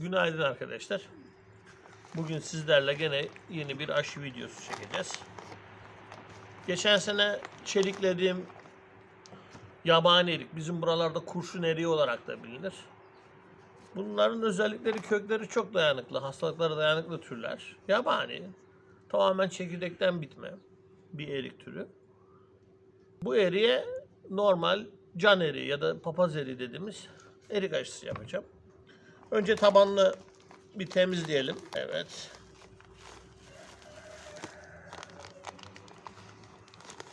Günaydın arkadaşlar. Bugün sizlerle gene yeni bir aşı videosu çekeceğiz. Geçen sene çeliklediğim yabani erik, bizim buralarda kurşun eriği olarak da bilinir. Bunların özellikleri kökleri çok dayanıklı, hastalıklara dayanıklı türler. Yabani, tamamen çekirdekten bitme bir erik türü. Bu eriğe normal can eriği ya da papaz eriği dediğimiz erik aşısı yapacağım. Önce tabanını bir temizleyelim. Evet.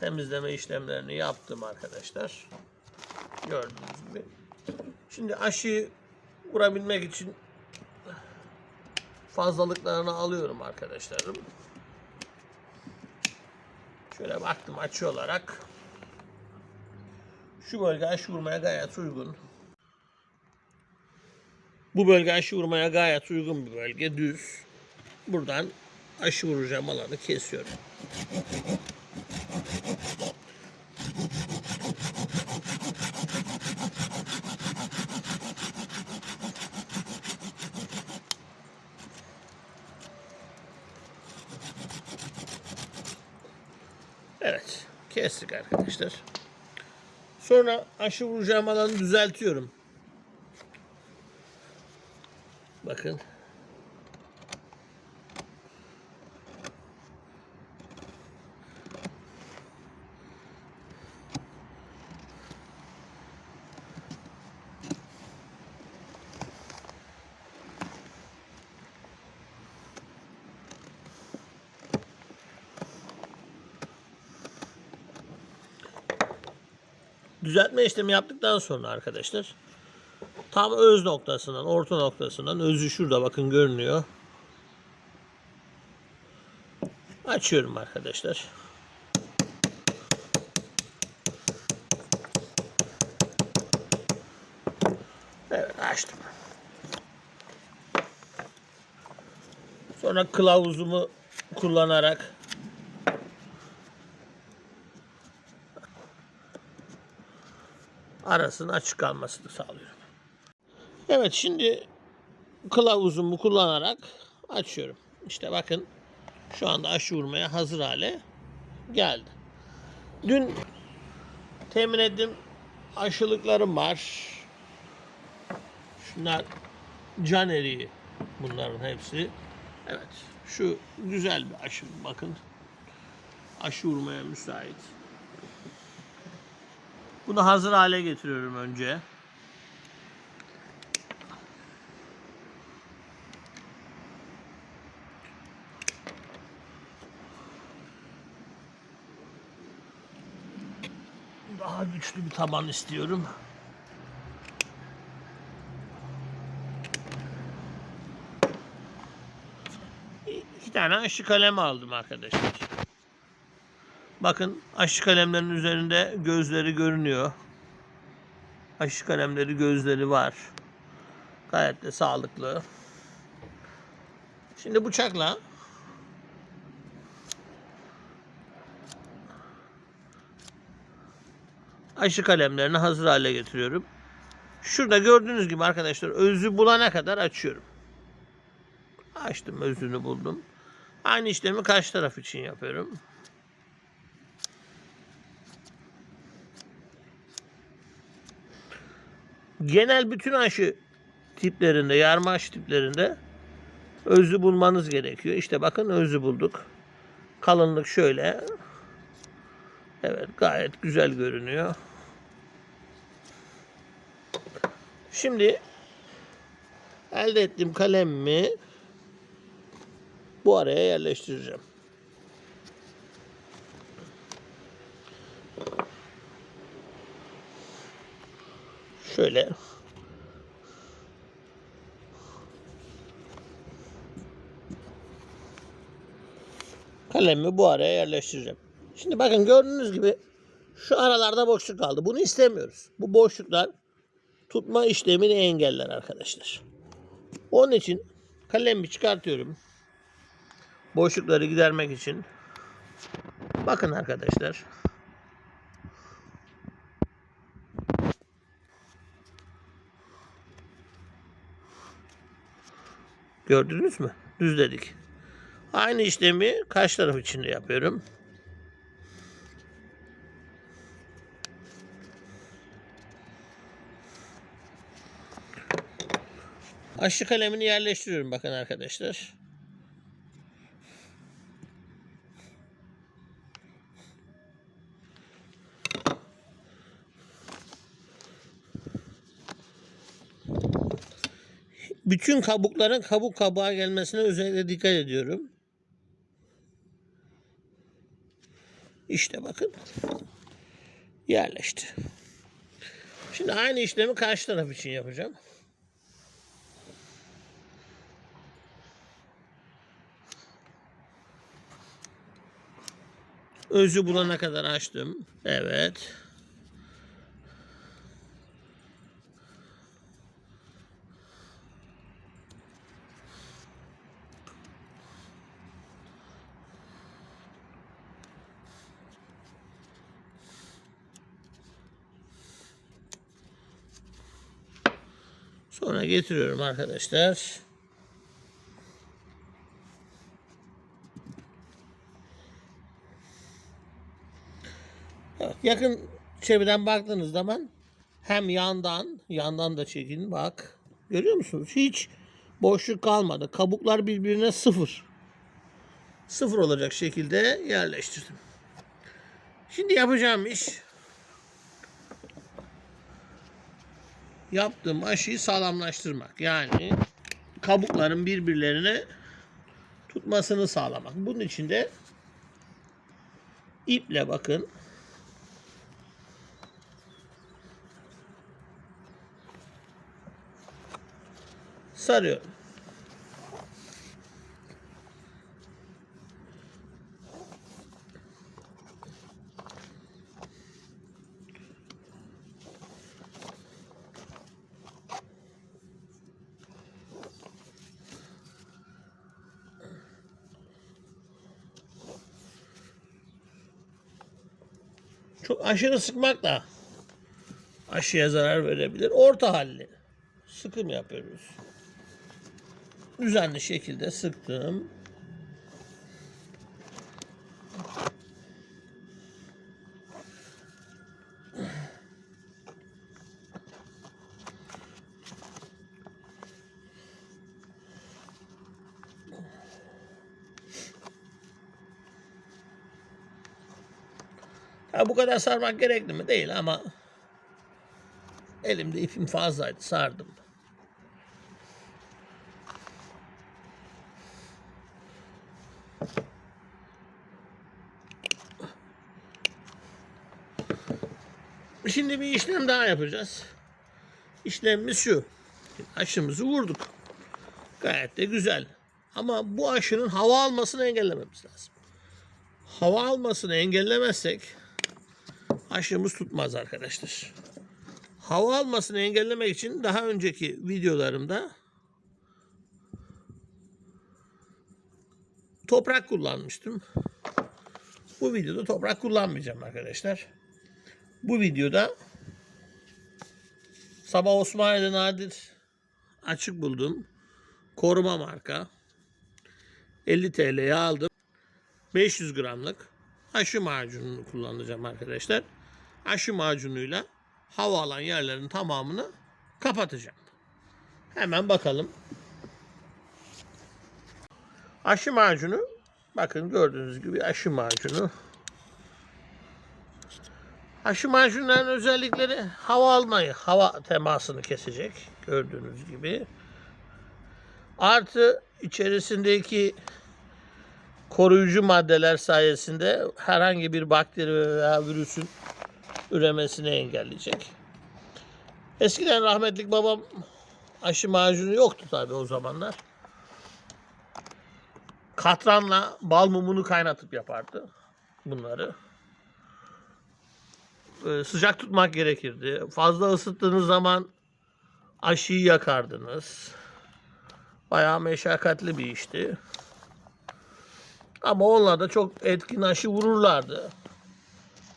Temizleme işlemlerini yaptım arkadaşlar. Gördüğünüz gibi. Şimdi aşıyı vurabilmek için fazlalıklarını alıyorum arkadaşlarım. Şöyle baktım açı olarak. Şu bölge aşı vurmaya gayet uygun. Bu bölge aşı vurmaya gayet uygun bir bölge. Düz. Buradan aşı vuracağım alanı kesiyorum. Evet. Kestik arkadaşlar. Sonra aşı vuracağım alanı düzeltiyorum. Bakın. Düzeltme işlemi yaptıktan sonra arkadaşlar tam öz noktasından, orta noktasından özü şurada bakın görünüyor. Açıyorum arkadaşlar. Evet açtım. Sonra kılavuzumu kullanarak arasının açık kalmasını sağlıyorum. Evet şimdi kılavuzumu kullanarak açıyorum. İşte bakın şu anda aşı vurmaya hazır hale geldi. Dün temin ettiğim aşılıklarım var. Şunlar can eriği bunların hepsi. Evet şu güzel bir aşı bakın. Aşı vurmaya müsait. Bunu hazır hale getiriyorum önce. Daha güçlü bir taban istiyorum. İki tane aşı kalem aldım arkadaşlar. Bakın aşı kalemlerin üzerinde gözleri görünüyor. Aşı kalemleri gözleri var. Gayet de sağlıklı. Şimdi bıçakla aşı kalemlerini hazır hale getiriyorum. Şurada gördüğünüz gibi arkadaşlar özü bulana kadar açıyorum. Açtım özünü buldum. Aynı işlemi karşı taraf için yapıyorum. genel bütün aşı tiplerinde, yarma aşı tiplerinde özü bulmanız gerekiyor. İşte bakın özü bulduk. Kalınlık şöyle. Evet gayet güzel görünüyor. Şimdi elde ettiğim kalemimi bu araya yerleştireceğim. Şöyle kalemi bu araya yerleştireceğim. Şimdi bakın gördüğünüz gibi şu aralarda boşluk kaldı. Bunu istemiyoruz. Bu boşluklar tutma işlemini engeller arkadaşlar. Onun için kalemi çıkartıyorum. Boşlukları gidermek için. Bakın arkadaşlar. Gördünüz mü? Düzledik. Aynı işlemi kaç taraf için de yapıyorum. Aşı kalemini yerleştiriyorum bakın arkadaşlar. Bütün kabukların kabuk kabuğa gelmesine özellikle dikkat ediyorum. İşte bakın. Yerleşti. Şimdi aynı işlemi karşı taraf için yapacağım. Özü bulana kadar açtım. Evet. Sonra getiriyorum arkadaşlar. Evet, yakın çevreden baktığınız zaman hem yandan, yandan da çekin bak. Görüyor musunuz? Hiç boşluk kalmadı. Kabuklar birbirine sıfır. Sıfır olacak şekilde yerleştirdim. Şimdi yapacağım iş yaptığım aşıyı sağlamlaştırmak. Yani kabukların birbirlerine tutmasını sağlamak. Bunun için de iple bakın sarıyorum. Çok aşırı sıkmak da aşıya zarar verebilir. Orta halli sıkım yapıyoruz. Düzenli şekilde sıktım. Ha, bu kadar sarmak gerekli mi? Değil ama elimde ipim fazlaydı. Sardım. Şimdi bir işlem daha yapacağız. İşlemimiz şu. Aşımızı vurduk. Gayet de güzel. Ama bu aşının hava almasını engellememiz lazım. Hava almasını engellemezsek aşımız tutmaz arkadaşlar. Hava almasını engellemek için daha önceki videolarımda toprak kullanmıştım. Bu videoda toprak kullanmayacağım arkadaşlar. Bu videoda Sabah Osmaniye'de nadir açık buldum. Koruma marka. 50 TL'ye aldım. 500 gramlık aşı macununu kullanacağım arkadaşlar. Aşı macunuyla hava alan yerlerin tamamını kapatacağım. Hemen bakalım. Aşı macunu bakın gördüğünüz gibi aşı macunu. Aşı macunların özellikleri hava almayı, hava temasını kesecek gördüğünüz gibi. Artı içerisindeki koruyucu maddeler sayesinde herhangi bir bakteri veya virüsün üremesini engelleyecek. Eskiden rahmetlik babam aşı macunu yoktu tabi o zamanlar. Katranla bal mumunu kaynatıp yapardı bunları. Ee, sıcak tutmak gerekirdi. Fazla ısıttığınız zaman aşıyı yakardınız. Bayağı meşakkatli bir işti. Ama onlar da çok etkin aşı vururlardı.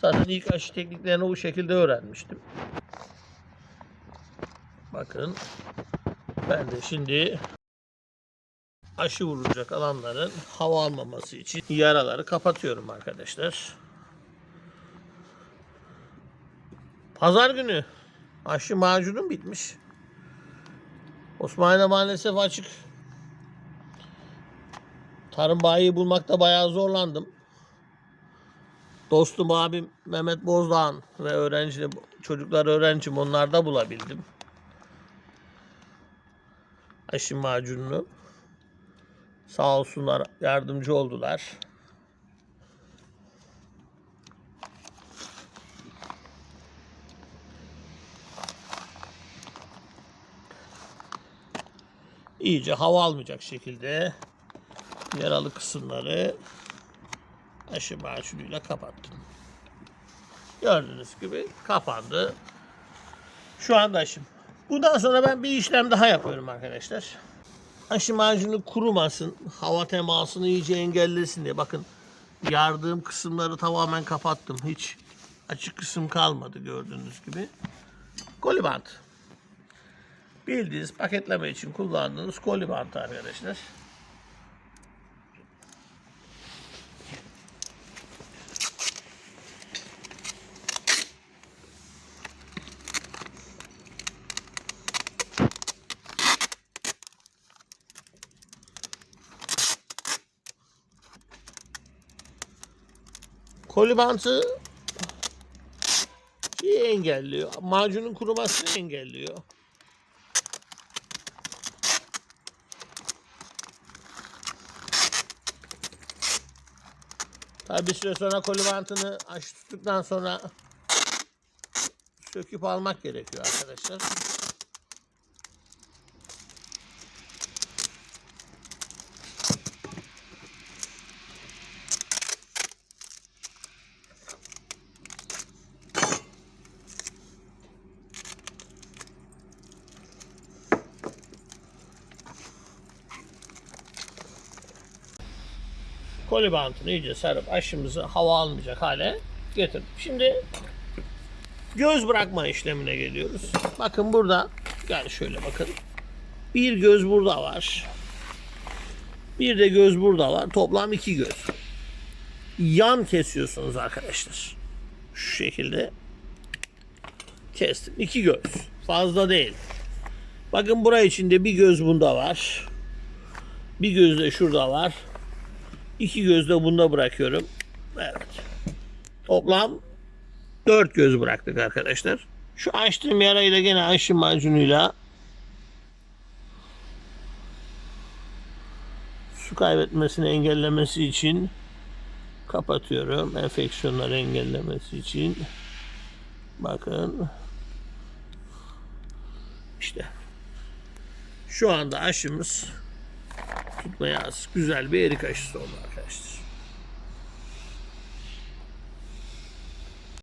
Zaten ilk aşı tekniklerini bu şekilde öğrenmiştim. Bakın ben de şimdi aşı vurulacak alanların hava almaması için yaraları kapatıyorum arkadaşlar. Pazar günü aşı macunum bitmiş. Osmaniye maalesef açık. Tarım bayi bulmakta bayağı zorlandım. Dostum abim Mehmet Bozdağ'ın ve öğrenci çocuklar öğrencim onlarda bulabildim. Aşı macununu. Sağ olsunlar yardımcı oldular. İyice hava almayacak şekilde yaralı kısımları aşı macunuyla kapattım. Gördüğünüz gibi kapandı. Şu anda aşım. Bundan sonra ben bir işlem daha yapıyorum arkadaşlar. Aşı macunu kurumasın, hava temasını iyice engellesin diye. Bakın yardığım kısımları tamamen kapattım. Hiç açık kısım kalmadı gördüğünüz gibi. Kolibant. Bildiğiniz paketleme için kullandığınız kolibant arkadaşlar. Kolibantı şeyi engelliyor. Macunun kurumasını engelliyor. Tabi bir süre sonra kolibantını aç tuttuktan sonra söküp almak gerekiyor arkadaşlar. Kolibantını iyice sarıp aşımızı hava almayacak hale getirdim. Şimdi göz bırakma işlemine geliyoruz. Bakın burada yani şöyle bakın. Bir göz burada var. Bir de göz burada var. Toplam iki göz. Yan kesiyorsunuz arkadaşlar. Şu şekilde kestim. İki göz. Fazla değil. Bakın buraya içinde bir göz bunda var. Bir göz de şurada var. İki göz de bunda bırakıyorum. Evet. Toplam dört göz bıraktık arkadaşlar. Şu açtığım yarayı da gene aşı macunuyla su kaybetmesini engellemesi için kapatıyorum. Enfeksiyonları engellemesi için. Bakın. İşte. Şu anda aşımız tutmaya güzel bir erik aşısı oldu arkadaşlar.